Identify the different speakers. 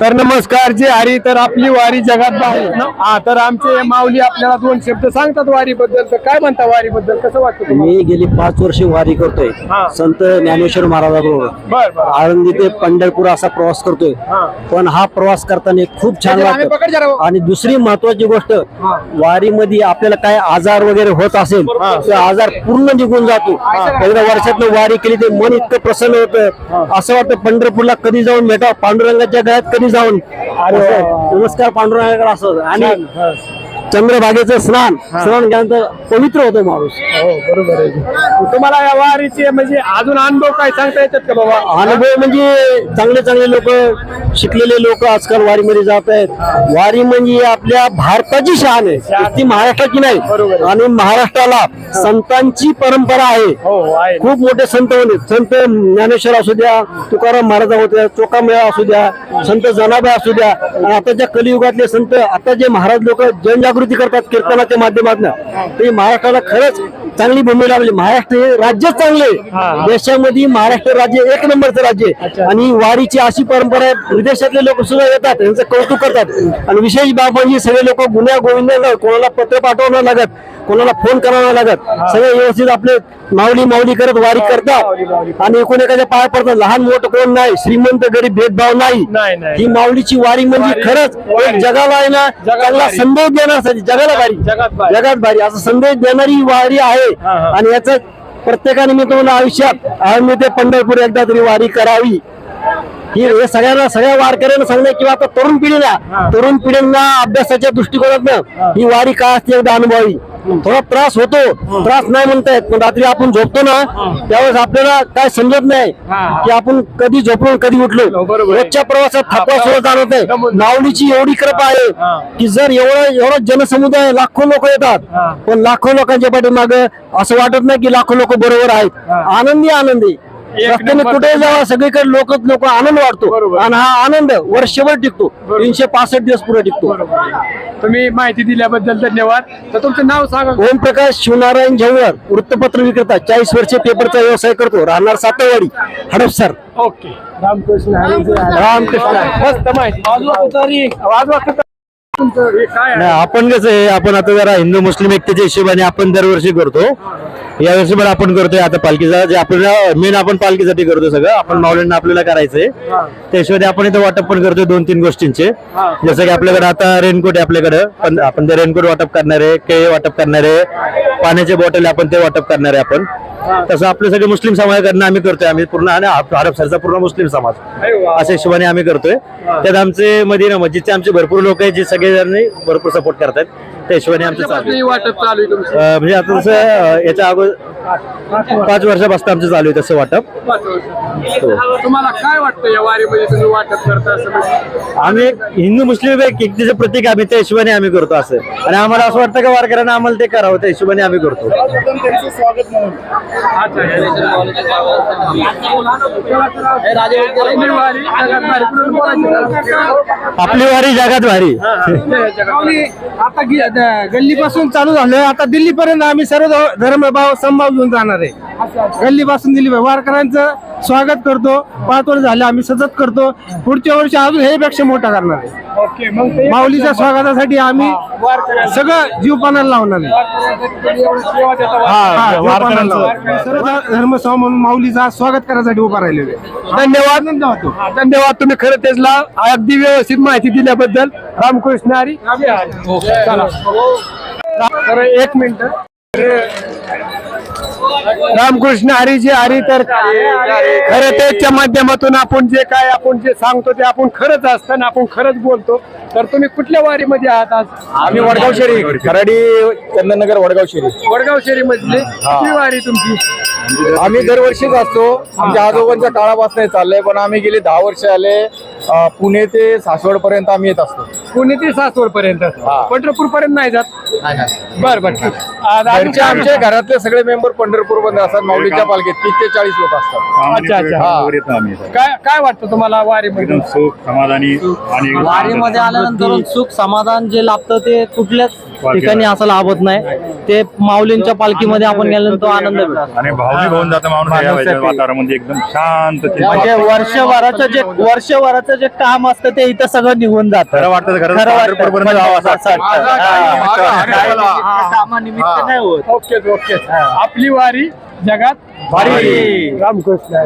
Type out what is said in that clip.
Speaker 1: तर नमस्कार जे हरी तर आपली वारी जगात बाहेर हा तर आमचे माऊली आपल्याला दोन शब्द सांगतात वारी बद्दल तर काय म्हणता वारी बद्दल कसं वाटतं?
Speaker 2: मी गेली पाच वर्षे वारी करतोय.
Speaker 1: हा.
Speaker 2: संत ज्ञानेश्वर महाराजाबरोबर.
Speaker 1: बर बर.
Speaker 2: आळंदी ते पंढरपूर असा प्रवास करतोय.
Speaker 1: हा.
Speaker 2: पण हा प्रवास करताना खूप छान
Speaker 1: आम्ही
Speaker 2: वाटत.
Speaker 1: पकड जरा.
Speaker 2: आणि दुसरी महत्वाची गोष्ट
Speaker 1: हा.
Speaker 2: वारीमध्ये आपल्याला काय आजार वगैरे होत असेल तर आजार पूर्ण निघून जातो. एकदा वर्षातनं वारी केली ते मन इतकं प्रसन्न होतं. असं वाटतं पंढरपूरला कधी जाऊन भेटा पांडुरंगाच्या गळ्यात कधी जाऊन? नमस्कार पांडुरंगाकडे असं. आणि चंद्रभागेचं स्नान. स्नान केल्यानंतर पवित्र होतो माणूस.
Speaker 1: हो बरोबर आहे. तुम्हाला या वारीचे म्हणजे अजून अनुभव काय सांगता येतात का बाबा?
Speaker 2: अनुभव म्हणजे चांगले चांगले लोक शिकलेले लोक आजकाल वारीमध्ये जात आहेत. वारी म्हणजे आपल्या भारताची शान आहे. ती महाराष्ट्राची नाही. आणि महाराष्ट्राला संतांची परंपरा आहे.
Speaker 1: हो
Speaker 2: खूप मोठे संत होते. संत ज्ञानेश्वर असू द्या तुकाराम महाराज होत्या चोकामेळा असू द्या संत जनाबाई असू द्या. आणि आताच्या कलियुगातले संत आता जे महाराज लोक जनजागृती करतात कीर्तनाच्या माध्यमातून. ते महाराष्ट्राला खरंच चांगली भूमी लागली महाराष्ट्र हे राज्यच चांगले. देशामध्ये महाराष्ट्र राज्य एक नंबरचं राज्य आहे. आणि वारीची अशी परंपरा आहे विदेशातले लोक सुद्धा येतात त्यांचं कौतुक करतात. आणि विशेष बाब म्हणजे सगळे लोक गुन्ह्या गोविंद कोणाला पत्र पाठवावं नाही लागत. कोणाला फोन करावा लागत? सगळे व्यवस्थित आपले माऊली माऊली करत वारी करतात. आणि एकूण एखाद्या पाय पडतात. लहान मोठं कोण नाही? श्रीमंत गरीब भेदभाव नाही. ही माऊलीची वारी म्हणजे खरंच जगाला आहे ना चांगला. संदेश देण्यासाठी जगाला भारी
Speaker 1: जगात भारी.
Speaker 2: असा संदेश देणारी वारी आहे. आणि याचा प्रत्येकाने मी तुम्हाला आयुष्यात ते पंढरपूर एकदा तरी वारी करावी. ही हे सगळ्यांना सगळ्या वारकऱ्यांना सांगणं किंवा आता तरुण पिढीला तरुण पिढींना अभ्यासाच्या दृष्टिकोनातनं ही. वारी काय असते एकदा अनुभवावी. थोडा त्रास होतो. त्रास नाही म्हणता येत पण रात्री आपण झोपतो ना त्यावेळेस आपल्याला काय समजत नाही की आपण कधी झोपलो कधी उठलो.
Speaker 1: हो, आहे.
Speaker 2: रोजच्या प्रवासात थकवा सुद्धा जाणवत नाही माऊलीची एवढी कृपा आहे की जर एवढा एवढा जनसमुदाय लाखो लोक येतात पण लाखो लोकांच्या पाठीमाग असं वाटत नाही की लाखो लोक बरोबर आहेत. आनंदी आनंदी. रस्त्याने कुठे जावा सगळीकडे लोक लोक आनंद
Speaker 1: बरोबर.
Speaker 2: आणि हा आनंद वर्षभर टिकतो. तीनशे पासष्ट दिवस पुढे टिकतो.
Speaker 1: तुम्ही माहिती दिल्याबद्दल धन्यवाद. तर तुमचं नाव सांगा.
Speaker 2: ओमप्रकाश शिवनारायण झेवळर वृत्तपत्र विक्रेता चाळीस वर्षे पेपरचा व्यवसाय करतो. राहणार सातवाडी हडपसर.
Speaker 1: ओके. रामकृष्ण.
Speaker 2: रामकृष्ण.
Speaker 1: मस्त माहिती. वाजवा तुतारी. तुमचं हे काय आहे?
Speaker 3: नाही आपण कसं आहे आपण आता जरा हिंदू मुस्लिम एकतेच्या हिशोबाने आपण दरवर्षी करतो. या वर्षी पण आपण करतोय आता पालखीचा. जे आपल्याला मेन आपण पालखीसाठी करतो सगळं आपण माऊलींना आपल्याला करायचंय. त्या हिशोबाने आपण इथं वाटप पण करतोय दोन तीन गोष्टींचे जसं की आपल्याकडे आता रेनकोट आहे आपल्याकडे. पण आपण ते रेनकोट वाटप करणार आहे केळी वाटप करणार आहे पाण्याचे बॉटल आपण ते वाटप करणार आहे आपण. तसं आपले सगळे मुस्लिम समाजाकडनं आम्ही करतोय. आम्ही पूर्ण आणि हडपसरचा पूर्ण मुस्लिम समाज. अशा हिशोबाने आम्ही करतोय. त्यात आमचे मदिना मस्जिदचे आमचे भरपूर लोक आहेत जे सगळेजण भरपूर सपोर्ट करतात त्या हिशोबाने आमचं चालू आहे.
Speaker 1: वाटप चालू आहे तुमचं
Speaker 3: अं, म्हणजे आता जसं अं, याच्या अगोदर पाच वर्षापासून आमचं चालू आहे तसं वाटप
Speaker 1: पाच वर्ष. तुम्हाला काय वाटतं या वारीमध्ये तुम्ही वाटप करता असं म्हणजे?
Speaker 3: आम्ही एक हिंदू मुस्लिम एक एकतेचं प्रतीक आम्ही त्या हिशोबाने आम्ही करतो असं आणि आम्हाला असं वाटतं का वारकऱ्यांना आम्हाला ते करावं त्या हिशोबाने आम्ही करतो
Speaker 1: आपली वारी जगात भारी. कुणाला बोलायचं?
Speaker 3: आपली वारी जगात भारी
Speaker 1: माऊली,
Speaker 4: आता गल्लीपासून चालू झालोय आता दिल्ली पर्यंत आम्ही सर्व धर्मभाव समभाव घेऊन जाणार आहे. गल्लीपासून दिल्ली वारकऱ्यांचं स्वागत करतो. पाच वर्ष झाले आम्ही सतत करतो. पुढच्या वर्षी अजून हे पेक्षा मोठा करणार आहे.
Speaker 1: ओके मग ते
Speaker 4: माऊलीच्या स्वागतासाठी आम्ही सगळं जीव पानाला लावणार आहे. हा. सर्व धर्मसभा म्हणून माऊलीचा स्वागत करायसाठी उभा राहिलेले
Speaker 1: धन्यवाद. हा, धन्यवाद. तुम्ही खरं तेचला अगदी व्यवस्थित माहिती दिल्याबद्दल. रामकृष्ण हरी. तर एक मिनिट. रामकृष्ण हरी जे हरी तर खरं तेच्या माध्यमातून आपण जे काय आपण जे सांगतो ते आपण खरंच असतं आणि आपण खरंच बोलतो. तर तुम्ही कुठल्या वारीमध्ये आहात आज?
Speaker 5: आम्ही वडगाव शेरी खराडी चंदननगर वडगाव शेरी
Speaker 1: वडगाव शहरी मधली कुठली वारी तुमची?
Speaker 5: आम्ही दरवर्षीच असतो. आमच्या आजोबांच्या काळापासून चाललंय पण आम्ही गेली दहा वर्ष आले. अं, पुणे ते सासवड पर्यंत आम्ही येत असतो.
Speaker 1: पुणे ते सासवड पर्यंत पंढरपूर पर्यंत नाही जात? बर बर ठीक. आज अजून
Speaker 5: घरचे
Speaker 1: काय
Speaker 5: आमचे घरातले सगळे मेंबर पंढरपूरमध्ये असतात माऊलीच्या पालखीत. तीस ते चाळीस लोक असतात.
Speaker 1: अच्छा अच्छा. काय काय वाटतं तुम्हाला वारीमध्ये?
Speaker 6: सुख समाधानी आणि
Speaker 2: वारीमध्ये आल्यानंतर सुख समाधान जे लाभतं ते कुठल्याच
Speaker 7: ठिकाणी असं लाभत नाही. ते माऊलींच्या पालखीमध्ये आपण गेल्यानंतर तो आनंद भेटतो
Speaker 6: आणि भावनिक होऊन जातं माणूस या वेळेच्या वातावरणामध्ये. एकदम शांत चिंता
Speaker 7: म्हणजे वर्षभराचं जे वर्षभराचं जे काम असतं ते इथं सगळं निघून जातं.
Speaker 6: खरं वाटतं.
Speaker 7: कामानिमित्त नाही होत.
Speaker 1: Okay okay. आपली वारी जगात
Speaker 7: भारी.
Speaker 1: रामकृष्ण.